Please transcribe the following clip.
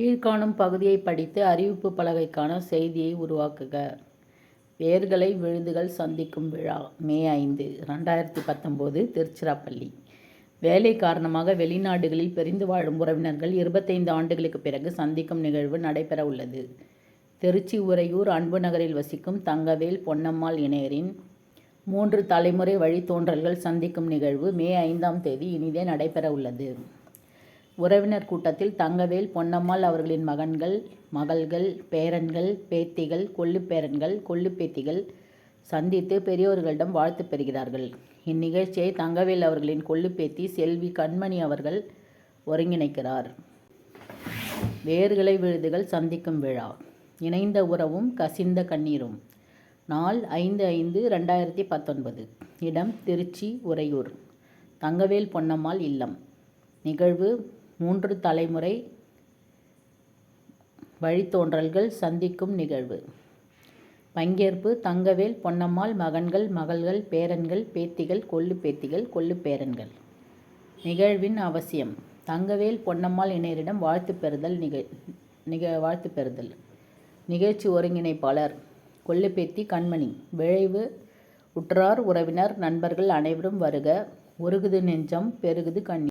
கீழ்காணும் பகுதியை படித்து அறிவிப்பு பலகைக்கான செய்தியை உருவாக்குக. வேர்களை விழுதுகள் சந்திக்கும் விழா மே ஐந்து ரெண்டாயிரத்தி பத்தொம்போது திருச்சிராப்பள்ளி. வேலை காரணமாக வெளிநாடுகளில் பிரிந்து வாழும் உறவினர்கள் இருபத்தைந்து ஆண்டுகளுக்கு பிறகு சந்திக்கும் நிகழ்வு நடைபெற உள்ளது. திருச்சி உறையூர் அன்பு நகரில் வசிக்கும் தங்கவேல் பொன்னம்மாள் இணையரின் மூன்று தலைமுறை வழித்தோன்றல்கள் சந்திக்கும் நிகழ்வு மே ஐந்தாம் தேதி இனிதே நடைபெற உள்ளது. உறவினர் கூட்டத்தில் தங்கவேல் பொன்னம்மாள் அவர்களின் மகன்கள் மகள்கள் பேரன்கள் பேத்திகள் கொள்ளுப்பேரன்கள் கொள்ளுப்பேத்திகள் சந்தித்து பெரியோர்களிடம் வாழ்த்து பெறுகிறார்கள். இந்நிகழ்ச்சியை தங்கவேல் அவர்களின் கொள்ளுப்பேத்தி செல்வி கண்மணி அவர்கள் ஒருங்கிணைக்கிறார். வேர்களை விழுதுகள் சந்திக்கும் விழா. இணைந்த உறவும் கசிந்த கண்ணீரும். நாள் ஐந்து ஐந்து ரெண்டாயிரத்தி பத்தொன்பது. இடம் திருச்சி உறையூர். தங்கவேல் பொன்னம்மாள் இல்லம். நிகழ்வு மூன்று தலைமுறை வழித்தோன்றல்கள் சந்திக்கும் நிகழ்வு. பங்கேற்பு தங்கவேல் பொன்னம்மாள் மகன்கள் மகள்கள் பேரன்கள் பேத்திகள் கொள்ளு பேத்திகள் கொள்ளு பேரன்கள். நிகழ்வின் அவசியம். தங்கவேல் பொன்னம்மாள் இணையரிடம் வாழ்த்து பெறுதல் நிக நிக வாழ்த்து பெறுதல். நிகழ்ச்சி ஒருங்கிணைப்பாளர். கொள்ளுப்பேத்தி கண்மணி. விளைவு உற்றார் உறவினர் நண்பர்கள் அனைவரும் வருக. ஒருகுது நெஞ்சம் பெருகுது கண்ணி.